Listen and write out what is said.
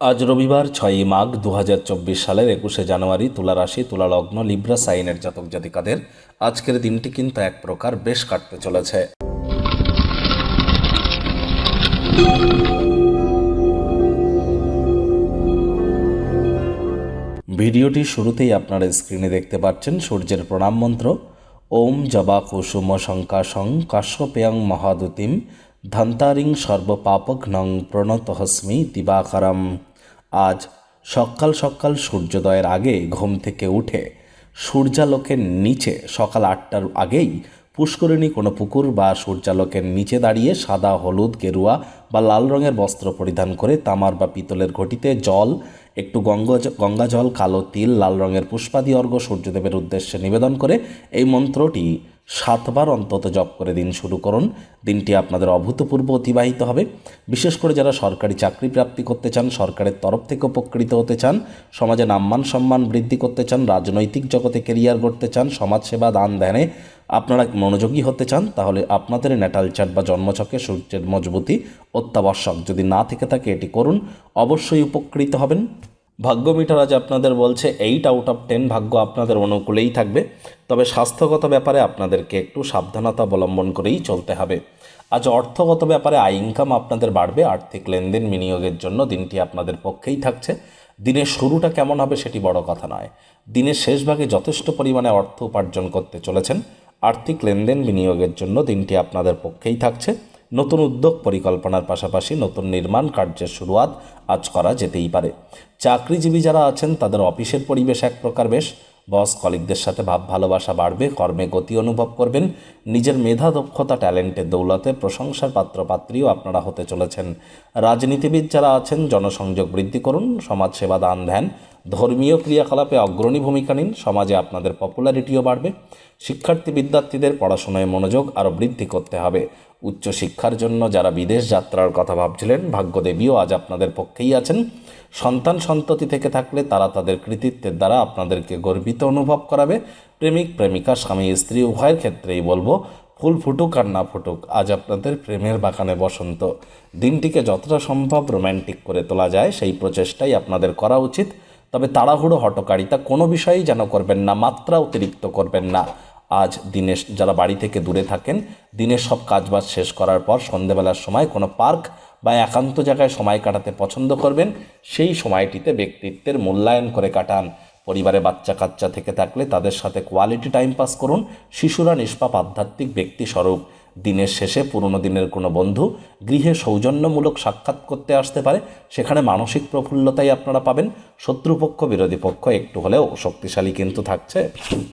আজ রবিবার ছয়ই মাঘ দু হাজার চব্বিশ সালের একুশে জানুয়ারি তুলা রাশি, তুলা লগ্ন, লিব্রা, সাইনের জাতক জাতিকাদের আজকের দিনটি কিন্তু এক প্রকার বেশ কাটতে চলেছে। ভিডিওটি শুরুতেই আপনারা স্ক্রিনে দেখতে পাচ্ছেন সূর্যের প্রণাম মন্ত্র। ওম জবা কুসুম শঙ্কাশং কাশ্যপেয়ং মহাদুতিম ধন্তারিং সর্বপাপঘ্নং প্রণতহস্মি দিবাকরম। আজ সকাল সকাল সূর্যোদয়ের আগে ঘুম থেকে উঠে সূর্যালোকের নিচে সকাল আটটার আগেই পুষ্করিণী কোনো পুকুর বা সূর্যালোকের নিচে দাঁড়িয়ে সাদা, হলুদ, গেরুয়া বা লাল রঙের বস্ত্র পরিধান করে তামার বা পিতলের ঘটিতে জল, একটু গঙ্গা গঙ্গা জল, কালো তিল, লাল রঙের পুষ্পাদি অর্ঘ সূর্যদেবের উদ্দেশ্যে নিবেদন করে এই মন্ত্রটি সাতবার অন্তত জপ করে দিন শুরু করুন। দিনটি আপনাদের অভূতপূর্ব অতিবাহিত হবে। বিশেষ করে যারা সরকারি চাকরি প্রাপ্তি করতে চান, সরকারের তরফ থেকে উপকৃত হতে চান, সমাজে নাম্মান সম্মান বৃদ্ধি করতে চান, রাজনৈতিক জগতে কেরিয়ার গড়তে চান, সমাজসেবা দান ধ্যানে আপনারা মনোযোগী হতে চান, তাহলে আপনাদের ন্যাটাল চার্ট বা জন্মছকে সূর্যের মজবুতি অত্যাবশ্যক। যদি না থেকে থাকে, এটি করুন। অবশ্যই উপকৃত হবেন। ভাগ্য মিটার আজ আপনাদের বলছে এইট আউট অফ টেন ভাগ্য আপনাদের অনুকূলেই থাকবে। তবে স্বাস্থ্যগত ব্যাপারে আপনাদেরকে একটু সাবধানতা অবলম্বন করেই চলতে হবে। আজ অর্থগত ব্যাপারে আয় ইনকাম আপনাদের বাড়বে, আর্থিক লেনদেন বিনিয়োগের জন্য দিনটি আপনাদের পক্ষেই থাকছে। দিনের শুরুটা কেমন হবে সেটি বড় কথা নয়। দিনের শেষ ভাগে যথেষ্ট পরিমাণে অর্থ উপার্জন করতে চলেছেন। আর্থিক লেনদেন বিনিয়োগের জন্য দিনটি আপনাদের পক্ষেই থাকছে। নতুন উদ্যোগ পরিকল্পনার পাশাপাশি নতুন নির্মাণ কার্যের শুরুয়াত আজ করা যেতেই পারে। চাকরিজীবী যারা আছেন, তাদের অফিসের পরিবেশ এক প্রকার বেশ। বস কলিগদের সাথে ভাব ভালোবাসা বাড়বে, কর্মে গতি অনুভব করবেন। নিজের মেধা, দক্ষতা, ট্যালেন্টের দৌলতে প্রশংসার পাত্রপাত্রীও আপনারা হতে চলেছেন। রাজনীতিবিদ যারা আছেন, জনসংযোগ বৃদ্ধি করুন সমাজসেবা দান ধ্যান। ধর্মীয় ক্রিয়াকলাপে অগ্রণী ভূমিকা নিন, সমাজে আপনাদের পপুলারিটিও বাড়বে। শিক্ষার্থী, বিদ্যার্থীদের পড়াশোনায় মনোযোগ আরও বৃদ্ধি করতে হবে। উচ্চশিক্ষার জন্য যারা বিদেশ যাত্রার কথা ভাবছিলেন, ভাগ্যদেবীও আজ আপনাদের পক্ষেই আছেন। সন্তান সন্ততি থেকে থাকলে তারা তাদের কৃতিত্বের দ্বারা আপনাদেরকে গর্বিত অনুভব করাবে। প্রেমিক, প্রেমিকা, স্বামী, স্ত্রী, উভয়ের ক্ষেত্রেই বলব, ফুল ফুটুক আর না ফুটুক, আজ আপনাদের প্রেমের বাগানে বসন্ত। দিনটিকে যতটা সম্ভব রোম্যান্টিক করে তোলা যায়, সেই প্রচেষ্টাই আপনাদের করা উচিত। তবে তাড়াহুড়ো, হটকারিতা কোনো বিষয়েই যেন করবেন না, মাত্রা অতিরিক্ত করবেন না। আজ দিনের যারা বাড়ি থেকে দূরে থাকেন, দিনের সব কাজবাজ শেষ করার পর সন্ধেবেলার সময় কোনো পার্ক বা একান্ত জায়গায় সময় কাটাতে পছন্দ করবেন, সেই সময়টিতে ব্যক্তিত্বের মূল্যায়ন করে কাটান। পরিবারে বাচ্চা কাচ্চা থেকে থাকলে তাদের সাথে কোয়ালিটি টাইম পাস করুন, শিশুরা নিষ্পাপ আধ্যাত্মিক ব্যক্তি স্বরূপ। দিনের শেষে পুরনো দিনের কোনো বন্ধু গৃহে সৌজন্যমূলক সাক্ষাৎ করতে আসতে পারে, সেখানে মানসিক প্রফুল্লতাই আপনারা পাবেন। শত্রুপক্ষ, বিরোধী পক্ষ একটু হলেও শক্তিশালী কিন্তু থাকছে।